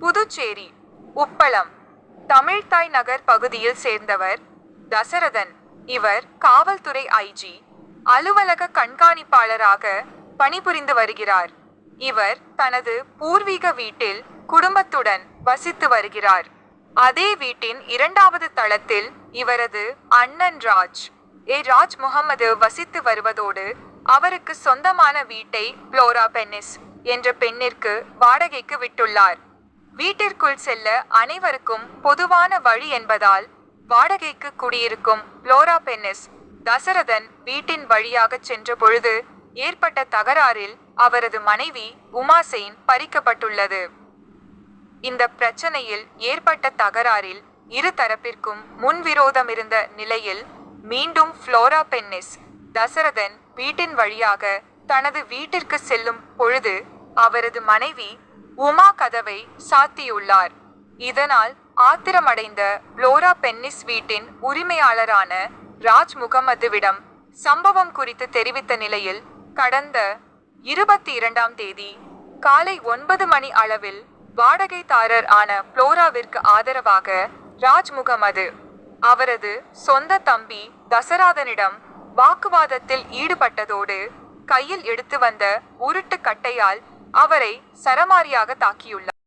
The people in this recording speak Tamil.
புதுச்சேரி உப்பளம் தமிழ்தாய் நகர் பகுதியில் சேர்ந்தவர் தசரதன். இவர் காவல்துறை ஐஜி அலுவலக கண்காணிப்பாளராக பணிபுரிந்து வருகிறார். இவர் தனது பூர்வீக வீட்டில் குடும்பத்துடன் வசித்து வருகிறார். அதே வீட்டின் இரண்டாவது தளத்தில் இவரது அண்ணன் ராஜ். ஏ. ராஜ் முகமது வசித்து வருவதோடு அவருக்கு சொந்தமான வீட்டை புளோரா பென்னிஸ் என்ற பெண்ணிற்கு வாடகைக்கு விட்டுள்ளார். வீட்டிற்குள் செல்ல அனைவருக்கும் பொதுவான வழி என்பதால் வாடகைக்கு குடியிருக்கும் புளோரா பென்னிஸ் தசரதன் வீட்டின் வழியாக சென்ற பொழுது ஏற்பட்ட தகராறில் அவரது மனைவி உமாசெயின் பறிக்கப்பட்டுள்ளது. இந்த பிரச்சனையில் ஏற்பட்ட தகராறில் இரு தரப்பிற்கும் முன்விரோதம் இருந்த நிலையில் மீண்டும் ஃப்ளோரா பென்னிஸ் தசரதன் வீட்டின் வழியாக தனது வீட்டிற்கு செல்லும் பொழுது அவரது மனைவி உமா கதவை சாத்தியுள்ளார். இதனால் ஆத்திரமடைந்த புளோரா பென்னிஸ் வீட்டின் உரிமையாளரான ராஜ் முகமதுவிடம் சம்பவம் குறித்து தெரிவித்த நிலையில் கடந்த இருபத்தி இரண்டாம் தேதி காலை ஒன்பது மணி அளவில் வாடகைதாரர் ஆன புளோராவிற்கு ஆதரவாக ராஜ் முகமது அவரது சொந்த தம்பி தசராதனிடம் வாக்குவாதத்தில் ஈடுபட்டதோடு கையில் எடுத்து வந்த உருட்டு கட்டையால் அவரை சரமாரியாக தாக்கியுள்ளார்.